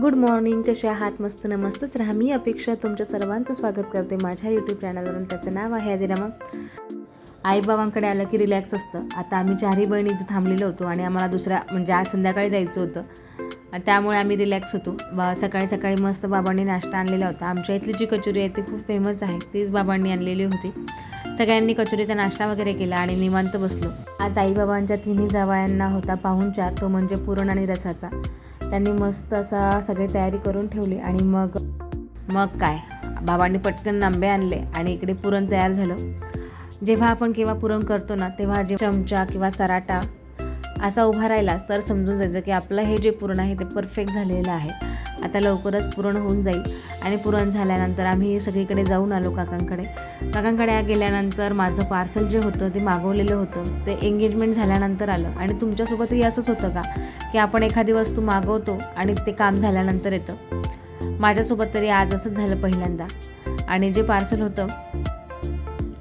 Good morning कसे आहात? मस्त नमस्तच राहा. मी अपेक्षा तुमच्या सर्वांचं स्वागत करते माझ्या यूट्यूब चॅनलवरून त्याचं नाव आहे आदिरामा. आईबाबांकडे आलं की रिलॅक्स असतं. आता आम्ही चारही बहिणी इथे थांबलेलो होतो आणि आम्हाला दुसऱ्या म्हणजे आज संध्याकाळी जायचं होतं. त्यामुळे आम्ही रिलॅक्स होतो. बा सकाळी सकाळी मस्त बाबांनी नाश्ता आणलेला होता. आमच्या इथली जी कचोरी आहे ती खूप फेमस आहे. तीच बाबांनी आणलेली होती. सगळ्यांनी कचोरीचा नाश्ता वगैरे केला आणि निवांत बसलो. आज आईबाबांच्या तिन्ही जावयांना होता पाहुणचार. तो म्हणजे पुरण आणि रसाचा. त्यांनी मस्त असा सगळी तयारी करून ठेवली आणि मग मग काय? बाबांनी पटकन आंबे आणले आणि इकडे पुरण तयार झालं. जेव्हा आपण केव्हा पुरण करतो ना तेव्हा जे चमचा किंवा सराटा असा उभा राहिलास तर समजून जायचं की आपलं हे जे पुरण आहे ते परफेक्ट झालेलं आहे. आता लवकरच पुरण होऊन जाईल आणि पुरण झाल्यानंतर आम्ही सगळीकडे जाऊन आलो काकांकडे. काकांकडे गेल्यानंतर माझं पार्सल जे होतं ते मागवलेलं होतं. ते एंगेजमेंट झाल्यानंतर आलं. आणि तुमच्यासोबतही असंच होतं का? की आपण एखादी वस्तू मागवतो आणि ते काम झाल्यानंतर येतं. माझ्यासोबत तरी आज असंच झालं पहिल्यांदा. आणि जे पार्सल होतं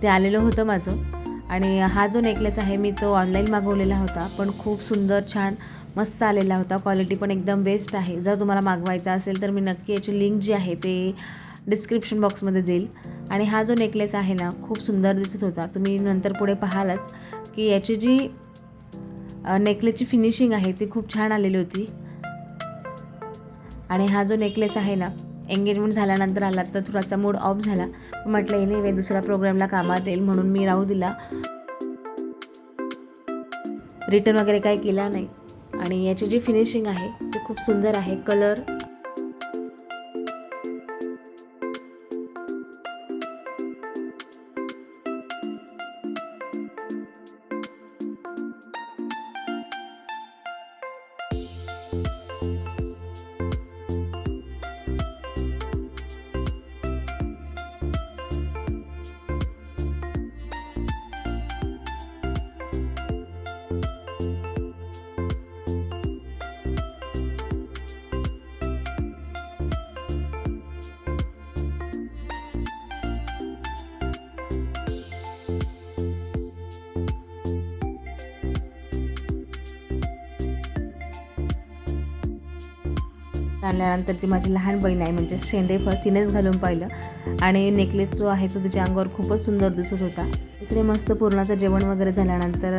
ते आलेलं होतं माझं. आणि हा जो नेकलेस आहे मी तो ऑनलाईन मागवलेला होता. पण खूप सुंदर छान मस्त आलेला होता. क्वालिटी पण एकदम बेस्ट आहे. जर तुम्हाला मागवायचा असेल तर मी नक्की याची लिंक जी आहे ते डिस्क्रिप्शन बॉक्समध्ये देईल. आणि हा जो नेकलेस आहे ना खूप सुंदर दिसत होता. तुम्ही नंतर पुढे पाहालच की याची जी नेकलेसची फिनिशिंग आहे ती खूप छान आलेली होती. आणि हा जो नेकलेस आहे ना एंगेजमेंट झाल्यानंतर आला तर थोडासा मूड ऑफ झाला. म्हटलं हे वे दुसऱ्या प्रोग्रामला कामात येईल म्हणून मी राहू दिला. रिटर्न वगैरे काही केला नाही. आणि याची जी फिनिशिंग आहे ती खूप सुंदर आहे. कलर आणल्यानंतर जी माझी लहान बहीण आहे म्हणजे शेंडेफळ तिनेच घालून पाहिलं. आणि नेकलेस जो आहे तो तिच्या अंगावर खूपच सुंदर दिसत होता. इकडे मस्त पूर्णाचं जेवण वगैरे झाल्यानंतर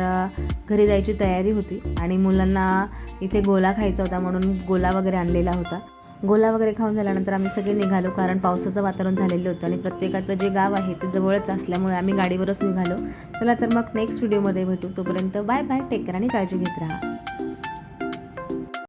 घरी जायची तयारी होती आणि मुलांना इथे गोला खायचा होता म्हणून गोला वगैरे आणलेला होता. गोला वगैरे खाऊन झाल्यानंतर आम्ही सगळे निघालो कारण पावसाचं वातावरण झालेलं होतं आणि प्रत्येकाचं जे गाव आहे ते जवळच असल्यामुळे आम्ही गाडीवरच निघालो. चला तर मग नेक्स्ट व्हिडिओमध्ये भेटू. तोपर्यंत बाय बाय टेक करा आणि काळजी घेत राहा.